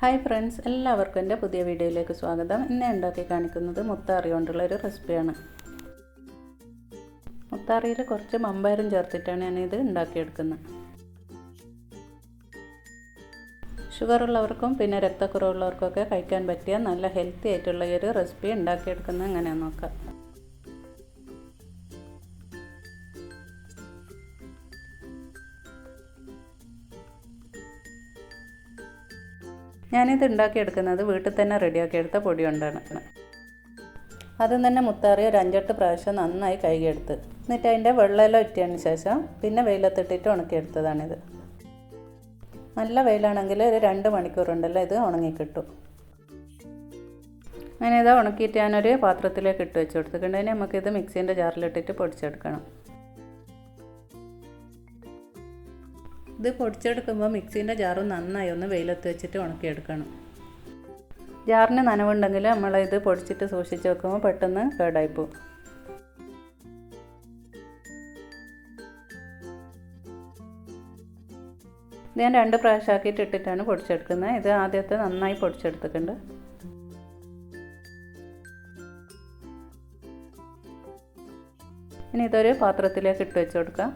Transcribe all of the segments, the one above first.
Hi friends എല്ലാവർക്കും എന്റെ പുതിയ വീഡിയോയിലേക്ക് സ്വാഗതം. ഇന്ന് ഉണ്ടാക്കി കാണിക്കുന്നത്? മുത്താറി കൊണ്ടുള്ള ഒരു റെസിപ്പിയാണ് മുത്താറിയിൽ കുറച്ച് മമ്പയറും ചേർത്തിട്ടാണ് ഞാനിത് ഉണ്ടാക്കിയെടുക്കുന്നത്. ഷുഗർ ഉള്ളവർക്കും പിന്നെ രക്തക്കുറവുള്ളവർക്കൊക്കെ കഴിക്കാൻ പറ്റിയ നല്ല ഹെൽത്തി ആയിട്ടുള്ള ഈ ഒരു റെസിപ്പി ഉണ്ടാക്കിയെടുക്കുന്നത് എങ്ങനെയാണെന്ന് നോക്കാം. ഞാനിത് ഉണ്ടാക്കിയെടുക്കുന്നത് വീട്ടിൽ തന്നെ റെഡിയാക്കിയെടുത്ത പൊടി കൊണ്ടാണ്. ആദ്യം തന്നെ മുത്താറി ഒരു അഞ്ചെട്ട് പ്രാവശ്യം നന്നായി കഴുകിയെടുത്ത്. എന്നിട്ട് അതിന്റെ വെള്ളമെല്ലാം ഒറ്റിയതിന് ശേഷം പിന്നെ വെയിലത്തിട്ടിട്ട് ഉണക്കിയെടുത്തതാണിത്. നല്ല വെയിലാണെങ്കിൽ ഒരു രണ്ട് മണിക്കൂറുണ്ടല്ലോ ഇത് ഉണങ്ങിക്കിട്ടും. അങ്ങനെ ഇത് ഉണക്കിയിട്ട് ഞാനൊരു പാത്രത്തിലേക്ക് ഇട്ട് വെച്ച് കൊടുത്തിട്ടുണ്ടെങ്കിൽ നമുക്കിത് മിക്സീന്റെ ജാറിലിട്ടിട്ട് പൊടിച്ചെടുക്കണം. ഇത് പൊടിച്ചെടുക്കുമ്പോൾ മിക്സീന്റെ ജാറ് നന്നായി ഒന്ന് വെയിലത്ത് വെച്ചിട്ട് ഉണക്കിയെടുക്കണം. ജാറിന് നനവുണ്ടെങ്കിൽ നമ്മൾ ഇത് പൊടിച്ചിട്ട് സൂക്ഷിച്ച് വെക്കുമ്പോൾ പെട്ടെന്ന് കേടായിപ്പോവും. ഇത് ഞാൻ രണ്ട് പ്രാവശ്യം ആക്കിയിട്ട് ഇട്ടിട്ടാണ് പൊടിച്ചെടുക്കുന്നത്. ഇത് ആദ്യത്തെ നന്നായി പൊടിച്ചെടുത്തിട്ടുണ്ട്. ഇനി ഇതൊരു പാത്രത്തിലേക്ക് ഇട്ട് വെച്ച് കൊടുക്കാം.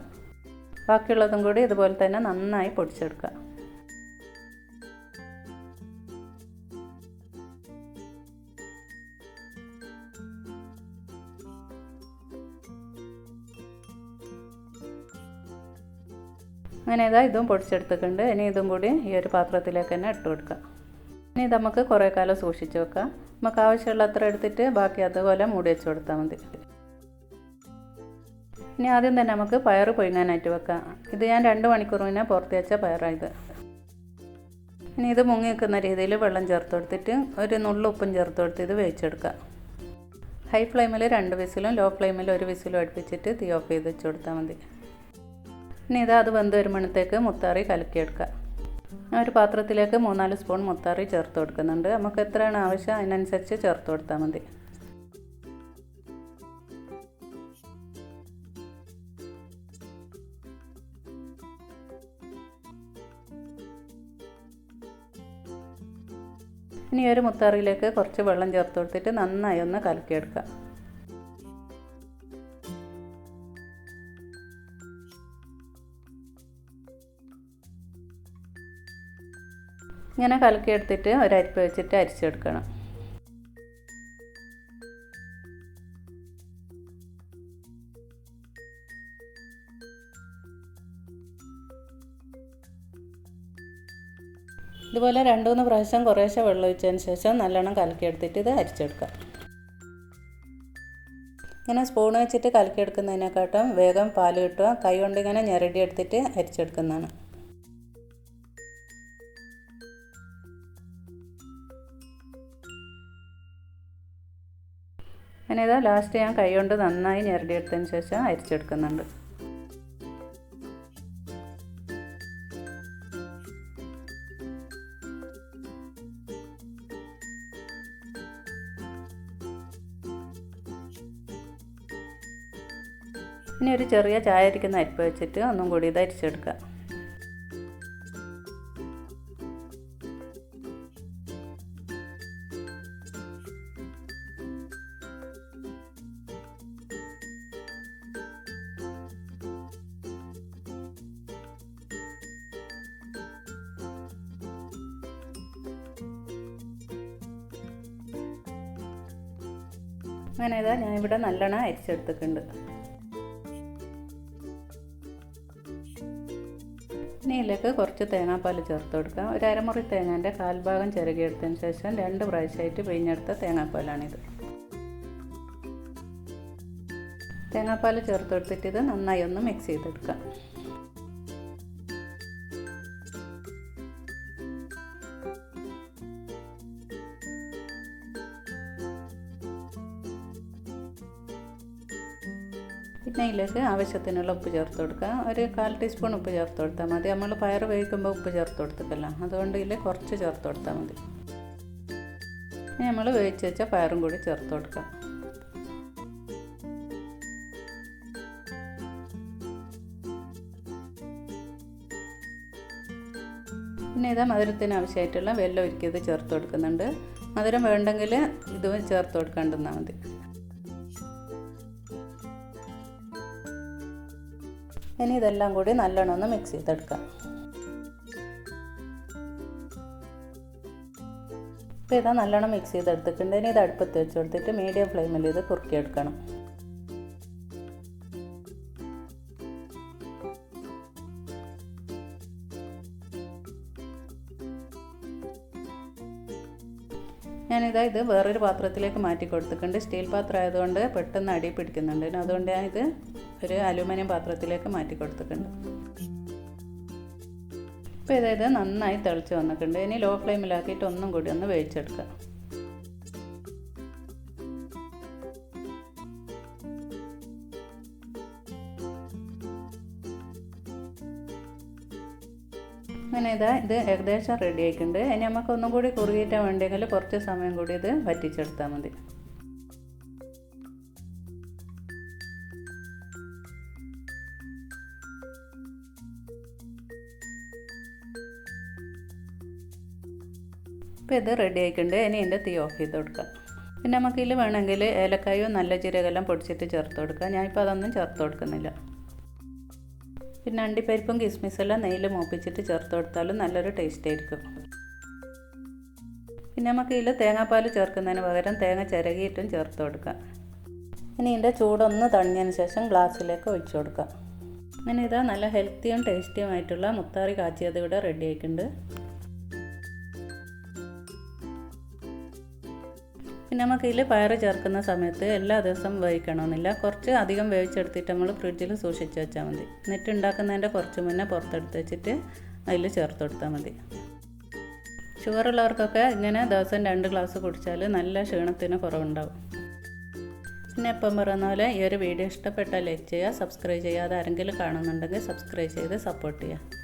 ബാക്കിയുള്ളതും കൂടി ഇതുപോലെ തന്നെ നന്നായി പൊടിച്ചെടുക്കുക. അങ്ങനെ ഇതാ ഇതും പൊടിച്ചെടുത്തിട്ടുണ്ട്. ഇനി ഇതും കൂടി ഈ ഒരു പാത്രത്തിലേക്ക് തന്നെ ഇട്ട് കൊടുക്കാം ഇനി നമുക്ക് കുറേ കാലം സൂക്ഷിച്ച് വെക്കാം. നമുക്ക് ആവശ്യമുള്ള അത്ര എടുത്തിട്ട് ബാക്കി അതുപോലെ മൂടി വെച്ച് കൊടുത്താൽ മതി. ഇനി ആദ്യം തന്നെ നമുക്ക് പയർ പൊയ്ങ്ങാനായിട്ട് വെക്കാം. ഇത് ഞാൻ രണ്ട് മണിക്കൂർ മുന്നേ പുറത്ത് വെച്ച പയറായത് ഇനി ഇത് മുങ്ങി നിൽക്കുന്ന രീതിയിൽ വെള്ളം ചേർത്ത് കൊടുത്തിട്ട് ഒരു നുള്ളു ഉപ്പും ചേർത്ത് കൊടുത്ത് ഇത് വേവിച്ചെടുക്കാം ഹൈ ഫ്ലെയിമിൽ രണ്ട് വിസിലും ലോ ഫ്ലെയിമിൽ ഒരു വിസിലും അടുപ്പിച്ചിട്ട് തീ ഓഫ് ചെയ്ത് വെച്ച് കൊടുത്താൽ മതി. ഇനി ഇത് അത് വെന്ത് വരുമ്പോഴത്തേക്ക് മുത്താറി കലക്കിയെടുക്കുക. ഒരു പാത്രത്തിലേക്ക് മൂന്നാൽ സ്പൂൺ മുത്താറി ചേർത്ത് കൊടുക്കുന്നുണ്ട്. നമുക്ക് എത്രയാണ് ആവശ്യം അതിനനുസരിച്ച് ചേർത്ത് കൊടുത്താൽ മതി. ഇനി ഒരു മുത്താറിയിലേക്ക് കുറച്ച് വെള്ളം ചേർത്ത് കൊടുത്തിട്ട് നന്നായി ഒന്ന് കലക്കിയെടുക്കുക ഇങ്ങനെ കലക്കിയെടുത്തിട്ട് ഒരരിപ്പ് വെച്ചിട്ട് അരിച്ചെടുക്കണം. ഇതുപോലെ രണ്ട് മൂന്ന് പ്രാവശ്യം കുറേശ്ശെ വെള്ളം ഒഴിച്ചതിന് ശേഷം നല്ലോണം കലക്കിയെടുത്തിട്ട് ഇത് അരിച്ചെടുക്കാം ഇങ്ങനെ സ്പൂൺ വെച്ചിട്ട് കലക്കിയെടുക്കുന്നതിനെക്കാട്ടും വേഗം പാൽ കിട്ടുക. കൈ കൊണ്ട് ഇങ്ങനെ ഞെരടി എടുത്തിട്ട് അരിച്ചെടുക്കുന്നതാണ്. അങ്ങനെ ഇതാ ലാസ്റ്റ് ഞാൻ കൈ കൊണ്ട് നന്നായി ഞെരടിയെടുത്തതിന് ശേഷം അരിച്ചെടുക്കുന്നുണ്ട്. ഇനി ഒരു ചെറിയ ചായ അരിക്കുന്ന അരിപ്പ് വെച്ചിട്ട് ഒന്നും കൂടി ഇത് അരിച്ചെടുക്കുക അങ്ങനെ ഇതാ ഞാനിവിടെ നല്ലോണം അരിച്ചെടുത്തിട്ടുണ്ട്. ഇനി കുറച്ച് തേങ്ങാപ്പാൽ ചേർത്ത് കൊടുക്കാം ഒരു അരമുറി തേങ്ങേന്റെ കാൽഭാഗം ചിരകിയെടുത്തതിന് ശേഷം രണ്ട് പ്രാവശ്യമായിട്ട് പിഴിഞ്ഞെടുത്ത തേങ്ങാപ്പാലാണിത്. തേങ്ങാപ്പാൽ ചേർത്ത് കൊടുത്തിട്ട് ഇത് നന്നായി ഒന്ന് മിക്സ് ചെയ്തെടുക്കാം പിന്നെ ഇതിലേക്ക് ആവശ്യത്തിനുള്ള ഉപ്പ് ചേർത്ത് കൊടുക്കുക. ഒരു കാൽ ടീസ്പൂൺ ഉപ്പ് ചേർത്ത് കൊടുത്താൽ മതി. നമ്മൾ പയർ വേവിക്കുമ്പോൾ ഉപ്പ് ചേർത്ത് കൊടുത്തിട്ടില്ല. അതുകൊണ്ട് ഇതിൽ കുറച്ച് ചേർത്ത് കൊടുത്താൽ മതി. ഇനി നമ്മൾ വേവിച്ച് വെച്ച പയറും കൂടി ചേർത്ത് കൊടുക്കാം പിന്നെ ഇതാ മധുരത്തിന് ആവശ്യമായിട്ടുള്ള വെള്ളം ഒരുക്കിയത് ചേർത്ത് കൊടുക്കുന്നുണ്ട്. മധുരം വേണ്ടെങ്കിൽ ഇതും ചേർത്ത് കൊടുക്കാണ്ടിരുന്നാൽ മതി. ഇനി ഇതെല്ലാം കൂടി നല്ലോണം ഒന്ന് മിക്സ് ചെയ്തെടുക്കാം. ഇപ്പോൾ ഇതാ നല്ലോണം മിക്സ് ചെയ്തെടുത്തിട്ടുണ്ട്. ഇനി ഇത് അടുപ്പത്ത് വെച്ച് കൊടുത്തിട്ട് മീഡിയം ഫ്ലെയിമിൽ ഇത് കുറുക്കിയെടുക്കണം. ഞാനിതാ ഇത് വേറൊരു പാത്രത്തിലേക്ക് മാറ്റി കൊടുത്തിട്ടുണ്ട്. സ്റ്റീൽ പാത്രം ആയതുകൊണ്ട് പെട്ടെന്ന് അടി പിടിക്കുന്നുണ്ട്. അതുകൊണ്ട് ഞാനിത് ഒരു അലുമിനിയം പാത്രത്തിലേക്ക് മാറ്റി കൊടുത്തിട്ടുണ്ട്. ഇപ്പോൾ ഇതായത് നന്നായി തിളച്ച് വന്നിട്ടുണ്ട്. ഇനി ലോ ഫ്ലെയിമിലാക്കിയിട്ട് ഒന്നും കൂടി ഒന്ന് വേവിച്ചെടുക്കുക അങ്ങനെ ഇതാ ഇത് ഏകദേശം റെഡി ആയിട്ടുണ്ട്. ഇനി നമുക്ക് ഒന്നും കൂടി കുറുകിയിട്ടാൻ വേണ്ടിയെങ്കിൽ കുറച്ച് സമയം കൂടി ഇത് വറ്റിച്ചെടുത്താൽ മതി. ഇപ്പോൾ ഇത് റെഡി ആയിട്ടുണ്ട്. ഇനി ഇതിന്റെ തീ ഓഫ് ചെയ്ത് കൊടുക്കാം. പിന്നെ നമുക്ക് ഇതിൽ വേണമെങ്കിൽ ഏലക്കായോ നല്ല ജീരകമെല്ലാം പൊടിച്ചിട്ട് ചേർത്ത് കൊടുക്കാം. ഞാനിപ്പോൾ അതൊന്നും ചേർത്ത് കൊടുക്കുന്നില്ല. പിന്നെ അണ്ടിപ്പരിപ്പും കിസ്മിസെല്ലാം നെയ്യിൽ മൂപ്പിച്ചിട്ട് ചേർത്ത് കൊടുത്താലും നല്ലൊരു ടേസ്റ്റ് ആയിരിക്കും. പിന്നെ നമുക്ക് ഇതിൽ തേങ്ങാപ്പാൽ ചേർക്കുന്നതിന് പകരം തേങ്ങ ചിരകിയിട്ടും ചേർത്ത് കൊടുക്കാം. ഇനി ഇതിന്റെ ചൂടൊന്ന് തണിഞ്ഞതിന് ശേഷം ഗ്ലാസ്സിലേക്ക് ഒഴിച്ചു കൊടുക്കാം. അങ്ങനെ ഇതാ നല്ല ഹെൽത്തിയും ടേസ്റ്റിയുമായിട്ടുള്ള മുത്താറി കാച്ചിയത് ഇവിടെ റെഡി ആയിട്ടുണ്ട്. പിന്നെ നമുക്ക് ഇതിൽ പയർ ചേർക്കുന്ന സമയത്ത് എല്ലാ ദിവസവും വേവിക്കണമെന്നില്ല. കുറച്ച് അധികം വേവിച്ചെടുത്തിട്ട് നമ്മൾ ഫ്രിഡ്ജിൽ സൂക്ഷിച്ച് വെച്ചാൽ മതി. എന്നിട്ട് ഉണ്ടാക്കുന്നതിന്റെ കുറച്ച് മുന്നേ പുറത്തെടുത്ത് വെച്ചിട്ട് അതിൽ ചേർത്ത് കൊടുത്താൽ മതി. ഷുഗർ ഉള്ളവർക്കൊക്കെ ഇങ്ങനെ ദിവസം രണ്ട് ഗ്ലാസ് കുടിച്ചാൽ നല്ല ക്ഷീണത്തിന് കുറവുണ്ടാവും. പിന്നെ എപ്പം പറയുന്ന പോലെ ഈ ഒരു വീഡിയോ ഇഷ്ടപ്പെട്ടാൽ ലൈക്ക് ചെയ്യുക സബ്സ്ക്രൈബ് ചെയ്യാതെ ആരെങ്കിലും കാണുന്നുണ്ടെങ്കിൽ സബ്സ്ക്രൈബ് ചെയ്ത് സപ്പോർട്ട് ചെയ്യുക.